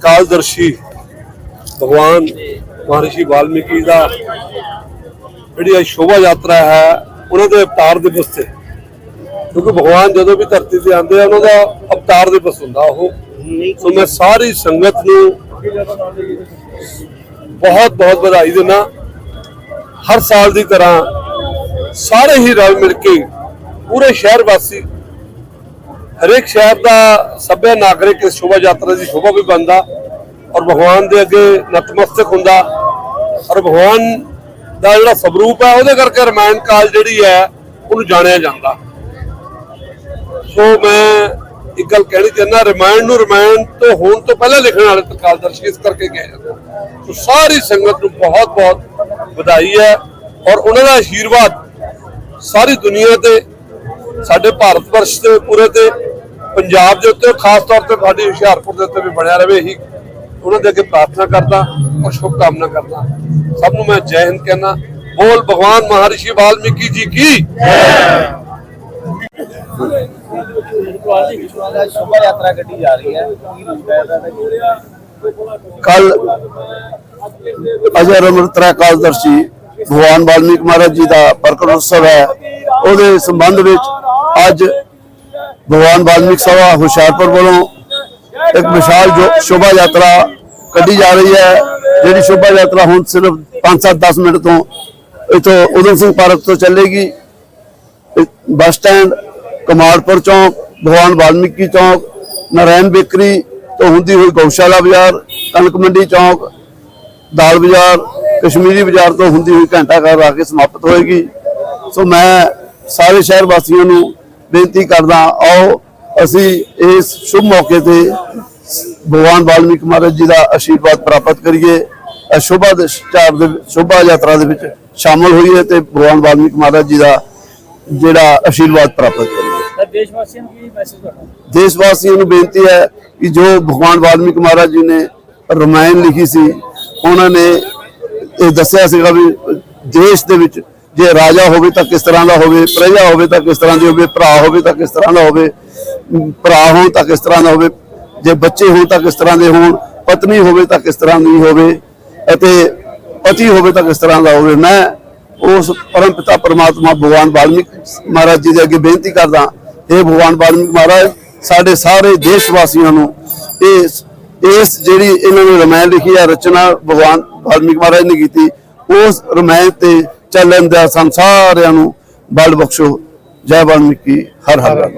ਤ੍ਰਿਕਾਲਦਰਸ਼ੀ ਭਗਵਾਨ ਮਹਰਸ਼ੀ ਵਾਲਮੀਕੀ ਦਾ ਜਿਹੜੀ ਇਹ ਸ਼ੋਭਾ ਯਾਤਰਾ ਹੈ, ਉਹਨਾਂ ਦੇ ਅਵਤਾਰ ਦਿਵਸ ਤੇ। ਕਿਉਂਕਿ ਭਗਵਾਨ ਜਦੋਂ ਵੀ ਧਰਤੀ ਤੇ ਆਉਂਦੇ ਆ, ਉਹਨਾਂ ਦਾ ਅਵਤਾਰ ਦਿਵਸ ਹੁੰਦਾ ਉਹ। ਸੋ ਮੈਂ ਸਾਰੀ ਸੰਗਤ ਨੂੰ ਬਹੁਤ ਬਹੁਤ ਵਧਾਈ ਦਿੰਦਾ। ਹਰ ਸਾਲ ਦੀ ਤਰ੍ਹਾਂ ਸਾਰੇ ਹੀ ਰਲ ਮਿਲ ਕੇ ਪੂਰੇ ਸ਼ਹਿਰ ਵਾਸੀ ਹਰੇਕ ਸ਼ਹਿਰ ਦਾ ਸਭਿਆ ਨਾਗਰਿਕ ਇਸ ਸ਼ੋਭਾ ਯਾਤਰਾ ਦੀ ਸ਼ੋਭਾ ਵੀ ਬੰਦਾ ਔਰ ਭਗਵਾਨ ਦੇ ਅੱਗੇ ਨਤਮਸਤਕ ਹੁੰਦਾ ਔਰ ਭਗਵਾਨ ਦਾ ਜਿਹੜਾ ਸਵਰੂਪ ਹੈ, ਉਹਦੇ ਕਰਕੇ ਰਮਾਇਣ ਕਾਲ ਜਿਹੜੀ ਹੈ, ਉਹਨੂੰ ਜਾਣਿਆ ਜਾਂਦਾ। ਸੋ ਮੈਂ ਇੱਕ ਗੱਲ ਕਹਿਣੀ ਚਾਹੁੰਦਾ, ਰਮਾਇਣ ਨੂੰ ਰਮਾਇਣ ਤੋਂ ਹੋਣ ਤੋਂ ਪਹਿਲਾਂ ਲਿਖਣ ਵਾਲੇ ਤਕਾਲਦਰਸ਼ੀ ਇਸ ਕਰਕੇ ਕਿਹਾ ਜਾਂਦਾ ਸੋ ਸਾਰੀ ਸੰਗਤ ਨੂੰ ਬਹੁਤ ਬਹੁਤ ਵਧਾਈ ਹੈ ਔਰ ਉਹਨਾਂ ਦਾ ਆਸ਼ੀਰਵਾਦ ਸਾਰੀ ਦੁਨੀਆ ਤੇ, ਸਾਡੇ ਭਾਰਤ ਵਰਸ਼ ਤੇ ਪੂਰੇ ਤੇ ਪੰਜਾਬ ਦੇ ਉੱਤੇ ਖਾਸ ਤੌਰ ਤੇ ਸਾਡੀ ਹੁਸ਼ਿਆਰਪੁਰ ਦੇ ਉੱਤੇ ਵੀ ਬਣਿਆ ਰਵੇ ਹੀ ਉਹਨਾਂ ਦੇ ਅੱਗੇ ਪ੍ਰਾਰਥਨਾ ਕਰਦਾ ਔਰ ਸ਼ੁਭ ਕਾਮਨਾ ਕਰਦਾ। ਸਭ ਨੂੰ ਮੈਂ ਜੈ ਹਿੰਦ ਕਹਿਣਾ ਬੋਲ ਭਗਵਾਨ ਮਹਰਸ਼ੀ ਵਾਲਮੀਕੀ ਜੀ ਕੀ? ਸ਼ੋਭਾ ਕੱਲ ਅਜਰ ਅਮਰ ਤ੍ਰਿਕਾਲਦਰਸ਼ੀ ਭਗਵਾਨ ਵਾਲਮੀਕ ਮਹਾਰਾਜ ਜੀ ਦਾ ਪ੍ਰਕਟ ਉਤਸਵ ਹੈ। ਉਹਦੇ ਸੰਬੰਧ ਵਿੱਚ ਅੱਜ ਭਗਵਾਨ ਵਾਲਮੀਕ ਸਭਾ ਹੁਸ਼ਿਆਰਪੁਰ ਵੱਲੋਂ ਇੱਕ ਵਿਸ਼ਾਲ ਜੋ ਸ਼ੋਭਾ ਯਾਤਰਾ ਕੱਢੀ ਜਾ ਰਹੀ ਹੈ, ਜਿਹੜੀ ਸ਼ੋਭਾ ਯਾਤਰਾ ਹੁਣ ਸਿਰਫ 5-7-10 ਮਿੰਟ ਤੋਂ ਇਥੋਂ ਉਦਮ ਸਿੰਘ ਪਾਰਕ ਤੋਂ ਚੱਲੇਗੀ। ਬੱਸ ਸਟੈਂਡ, ਕਮਾਲਪੁਰ ਚੌਂਕ, ਭਗਵਾਨ ਵਾਲਮੀਕੀ ਚੌਂਕ ਨਾਰਾਇਣ ਬੇਕਰੀ ਤੋਂ ਹੁੰਦੀ ਹੋਈ ਗਊਸ਼ਾਲਾ ਬਾਜ਼ਾਰ, ਕਣਕ ਮੰਡੀ ਚੌਂਕ, ਦਾਲ ਬਾਜ਼ਾਰ, ਕਸ਼ਮੀਰੀ ਬਾਜ਼ਾਰ ਤੋਂ ਹੁੰਦੀ ਹੋਈ ਘੰਟਾ ਘਰ ਆ ਕੇ ਸਮਾਪਤ ਹੋਏਗੀ। ਸੋ ਮੈਂ ਸਾਰੇ ਸ਼ਹਿਰ ਵਾਸੀਆਂ ਨੂੰ ਬੇਨਤੀ ਕਰਦਾ ਆਓ ਅਸੀਂ ਇਸ ਸ਼ੁਭ ਮੌਕੇ ਤੇ ਭਗਵਾਨ ਵਾਲਮੀਕ ਮਹਾਰਾਜ ਜੀ ਦਾ ਆਸ਼ੀਰਵਾਦ ਪ੍ਰਾਪਤ ਕਰੀਏ। ਸ਼ੋਭਾ ਦੇ ਚਾਰ ਦੇ ਸ਼ੋਭਾ ਯਾਤਰਾ ਦੇ ਵਿੱਚ ਸ਼ਾਮਲ ਹੋਈਏ ਤੇ ਭਗਵਾਨ ਵਾਲਮੀਕ ਮਹਾਰਾਜ ਜੀ ਦਾ ਜਿਹੜਾ ਆਸ਼ੀਰਵਾਦ ਪ੍ਰਾਪਤ ਕਰੀਏ। ਦੇਸ਼ ਵਾਸੀਆਂ ਨੂੰ ਕੀ ਮੈਸੇਜ ਤੁਹਾਡਾ? ਦੇਸ਼ ਵਾਸੀਆਂ ਨੂੰ ਬੇਨਤੀ ਹੈ ਕਿ ਜੋ ਭਗਵਾਨ ਵਾਲਮੀਕ ਮਹਾਰਾਜ ਜੀ ਨੇ ਰਮਾਇਣ ਲਿਖੀ ਸੀ ਉਹਨਾਂ ਨੇ ਇਹ ਦੱਸਿਆ ਸੀਗਾ ਵੀ ਦੇਸ਼ ਦੇ ਵਿੱਚ ਜੇ ਰਾਜਾ ਹੋਵੇ ਤਾਂ ਕਿਸ ਤਰ੍ਹਾਂ ਦਾ ਹੋਵੇ, ਪ੍ਰਜਾ ਹੋਵੇ ਤਾਂ ਕਿਸ ਤਰ੍ਹਾਂ ਦੀ ਹੋਵੇ, ਭਰਾ ਹੋਵੇ ਤਾਂ ਕਿਸ ਤਰ੍ਹਾਂ ਦਾ ਹੋਵੇ, ਭਰਾ ਹੋਣ ਤਾਂ ਕਿਸ ਤਰ੍ਹਾਂ ਦਾ ਹੋਵੇ, ਜੇ ਬੱਚੇ ਹੋਣ ਤਾਂ ਕਿਸ ਤਰ੍ਹਾਂ ਦੇ ਹੋਣ, ਪਤਨੀ ਹੋਵੇ ਤਾਂ ਕਿਸ ਤਰ੍ਹਾਂ ਦੀ ਹੋਵੇ ਅਤੇ ਪਤੀ ਹੋਵੇ ਤਾਂ ਕਿਸ ਤਰ੍ਹਾਂ ਦਾ ਹੋਵੇ, ਮੈਂ ਉਸ ਪਰਮ ਪਿਤਾ ਪਰਮਾਤਮਾ ਭਗਵਾਨ ਵਾਲਮੀਕ ਮਹਾਰਾਜ ਜੀ ਦੇ ਅੱਗੇ ਬੇਨਤੀ ਕਰਦਾ ਇਹ ਭਗਵਾਨ ਵਾਲਮੀਕ ਮਹਾਰਾਜ, ਸਾਡੇ ਸਾਰੇ ਦੇਸ਼ ਵਾਸੀਆਂ ਨੂੰ ਇਸ ਇਸ ਜਿਹੜੀ ਇਹਨਾਂ ਨੇ ਰਮਾਇਣ ਲਿਖੀ ਹੈ, ਰਚਨਾ ਭਗਵਾਨ ਵਾਲਮੀਕ ਮਹਾਰਾਜ ਨੇ ਕੀਤੀ, ਉਸ ਰਮਾਇਣ ਤੇ ਚੱਲਣ ਦਾ ਸੰਸਾਰਿਆਂ ਨੂੰ। ਬਲ ਬਖਸ਼ੋ। ਜੈ ਵਾਲਮੀਕੀ। ਹਰ ਹਰ